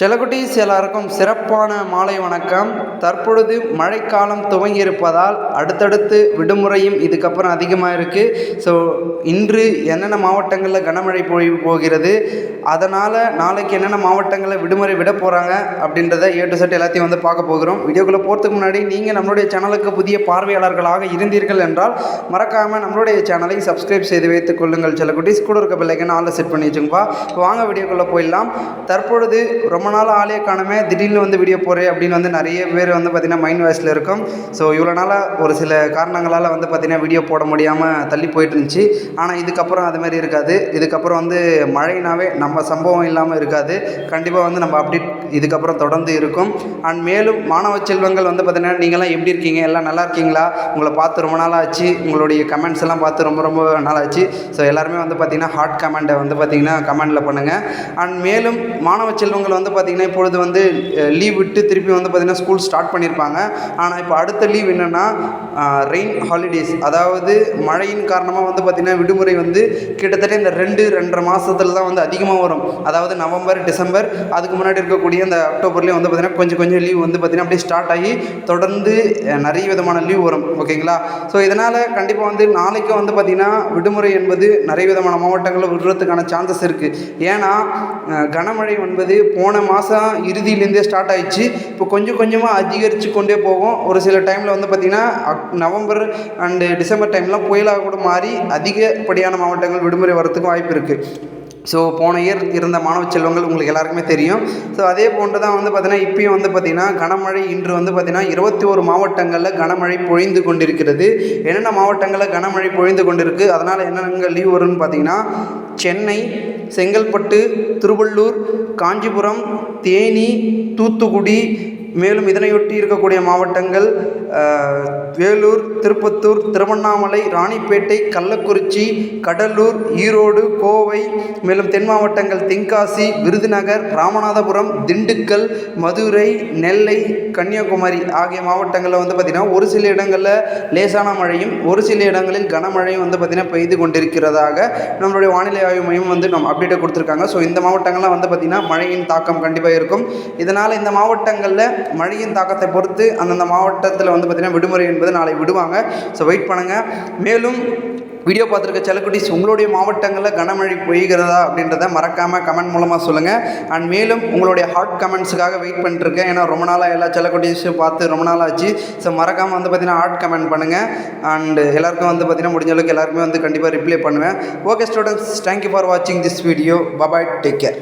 செல்லக்குட்டீஸ் எல்லாருக்கும் சிறப்பான மாலை வணக்கம். தற்பொழுது மழைக்காலம் துவங்கி இருப்பதால் அடுத்தடுத்து விடுமுறையும் இதுக்கப்புறம் அதிகமாக இருக்குது ஸோ இன்று என்னென்ன மாவட்டங்களில் கனமழை பொழிவு போகிறது அதனால் நாளைக்கு என்னென்ன மாவட்டங்களில் விடுமுறை விட போகிறாங்க அப்படின்றத ஏ டு செட் எல்லாத்தையும் வந்து பார்க்க போகிறோம். வீடியோக்குள்ளே போகிறதுக்கு முன்னாடி நீங்கள் நம்மளுடைய சேனலுக்கு புதிய பார்வையாளர்களாக இருந்தீர்கள் என்றால் மறக்காமல் நம்மளுடைய சேனலை சப்ஸ்கிரைப் செய்து வைத்துக் கொள்ளுங்கள். செல்லக்குட்டீஸ் கூட இருக்க பிள்ளைக்கு ஆளில் செட் பண்ணி வச்சுங்கப்பா வாங்க வீடியோக்குள்ளே போயிடலாம். தற்பொழுது ரொம்ப ரொம்ப நாள் ஆளே காணமே திடீர்னு வந்து வீடியோ போடுறேன் அப்படின்னு வந்து நிறைய பேர் வந்து பார்த்திங்கன்னா மைண்ட் வாய்ஸில் இருக்கும். ஸோ இவ்வளோ நாளாக ஒரு சில காரணங்களால் வந்து பார்த்திங்கன்னா வீடியோ போட முடியாமல் தள்ளி போயிட்டு இருந்துச்சு. ஆனால் இதுக்கப்புறம் அதுமாரி இருக்காது. இதுக்கப்புறம் வந்து மழைனாவே நம்ம சம்பவம் இல்லாமல் இருக்காது. கண்டிப்பாக வந்து நம்ம அப்டேட் இதுக்கப்புறம் தொடர்ந்து இருக்கும். அண்ட் மேலும் மாணவ செல்வங்கள் வந்து பார்த்திங்கன்னா நீங்களாம் எப்படி இருக்கீங்க? எல்லாம் நல்லா இருக்கீங்களா? உங்களை பார்த்து ரொம்ப நாள் ஆச்சு. உங்களுடைய கமெண்ட்ஸ் எல்லாம் பார்த்து ரொம்ப ரொம்ப நாள் ஆச்சு. ஸோ எல்லாருமே வந்து பார்த்திங்கன்னா ஹார்ட் கமெண்ட்டை வந்து பார்த்திங்கன்னா கமெண்டில் பண்ணுங்கள் அண்ட் மேலும் மாணவ செல்வங்கள் வந்து பார்த்திங்கன்னா இப்பொழுது வந்து லீவ் விட்டு திருப்பி வந்து பார்த்திங்கன்னா ஸ்கூல் ஸ்டார்ட் பண்ணியிருப்பாங்க. ஆனால் இப்போ அடுத்த லீவ் என்னென்னா ரெயின் ஹாலிடேஸ் அதாவது மழையின் காரணமாக வந்து பார்த்திங்கன்னா விடுமுறை வந்து கிட்டத்தட்ட இந்த ரெண்டு ரெண்டரை மாதத்துல தான் வந்து அதிகமாக வரும். அதாவது நவம்பர் டிசம்பர் அதுக்கு முன்னாடி இருக்கக்கூடிய அந்த அக்டோபர்லேயும் வந்து பார்த்திங்கன்னா கொஞ்சம் கொஞ்சம் லீவ் வந்து பார்த்திங்கன்னா அப்படியே ஸ்டார்ட் ஆகி தொடர்ந்து நிறைய விதமான லீவ் வரும். ஓகேங்களா? ஸோ இதனால் கண்டிப்பாக வந்து நாளைக்கு வந்து பார்த்திங்கன்னா விடுமுறை என்பது நிறைய விதமான மாவட்டங்களில் விடுறதுக்கான சான்சஸ் இருக்குது ஏன்னா கனமழை என்பது போன மாதம் இறுதியிலேருந்தே ஸ்டார்ட் ஆயிடுச்சு. இப்போ கொஞ்சம் கொஞ்சமாக அதிகரித்து கொண்டே போகும் ஒரு சில டைமில் வந்து பார்த்திங்கன்னா அக் நவம்பர் அண்டு டிசம்பர் டைம்லாம் புயலாக கூட மாறி அதிகப்படியான மாவட்டங்கள் விடுமுறை வரத்துக்கும் வாய்ப்பு இருக்குது ஸோ போன இயர் இருந்த மாணவ செல்வங்கள் உங்களுக்கு எல்லாருக்குமே தெரியும். ஸோ அதே போன்று தான் வந்து பார்த்திங்கன்னா இப்பயும் வந்து பார்த்திங்கன்னா கனமழை இன்று வந்து பார்த்திங்கன்னா இருபத்தி ஒரு மாவட்டங்களில் கனமழை பொழிந்து கொண்டிருக்கிறது. என்னென்ன மாவட்டங்களில் கனமழை பொழிந்து கொண்டிருக்கு? அதனால் என்னென்ன லீவ் வரும்னு பார்த்திங்கன்னா சென்னை செங்கல்பட்டு திருவள்ளூர் காஞ்சிபுரம் தேனி தூத்துக்குடி மேலும் இதனையொட்டி இருக்கக்கூடிய மாவட்டங்கள் வேலூர் திருப்பத்தூர் திருவண்ணாமலை ராணிப்பேட்டை கள்ளக்குறிச்சி கடலூர் ஈரோடு கோவை மேலும் தென் மாவட்டங்கள் தென்காசி விருதுநகர் ராமநாதபுரம் திண்டுக்கல் மதுரை நெல்லை கன்னியாகுமரி ஆகிய மாவட்டங்களில் வந்து பார்த்திங்கன்னா ஒரு சில இடங்களில் லேசான மழையும் ஒரு சில இடங்களில் கனமழையும் வந்து பார்த்திங்கன்னா பெய்து கொண்டிருக்கிறதாக நம்மளுடைய வானிலை ஆய்வு மையம் வந்து நம்ம அப்டேட்டை கொடுத்துருக்காங்க. ஸோ இந்த மாவட்டங்கள்லாம் வந்து பார்த்திங்கன்னா மழையின் தாக்கம் கண்டிப்பாக இருக்கும். இதனால் இந்த மாவட்டங்களில் மழையின் தாக்கத்தை பொறுத்து அந்தந்த மாவட்டத்தில் வந்து பார்த்திங்கன்னா விடுமுறை என்பது நாளை விடுவாங்க. ஸோ வெயிட் பண்ணுங்கள் மேலும் வீடியோ பார்த்துருக்க செல்லக்குட்டிஸ் உங்களுடைய மாவட்டங்களில் கனமழை பெய்கிறதா அப்படின்றத மறக்காமல் கமெண்ட் மூலமாக சொல்லுங்கள் அண்ட் மேலும் உங்களுடைய ஹாட் கமெண்ட்ஸுக்காக வெயிட் பண்ணிட்டுருக்கேன். ஏன்னா ரொம்ப நாளாக எல்லா செல்லக்குட்டிஸும் பார்த்து ரொம்ப நாள் ஆச்சு. ஸோ மறக்காமல் வந்து பார்த்திங்கன்னா ஹாட் கமெண்ட் பண்ணுங்கள் அண்ட் எல்லாருக்கும் வந்து பார்த்தீங்கன்னா முடிஞ்ச அளவுக்கு எல்லாருக்குமே வந்து கண்டிப்பாக ரிப்ளை பண்ணுவேன். Okay students thank you for வாட்சிங் this video bye bye take care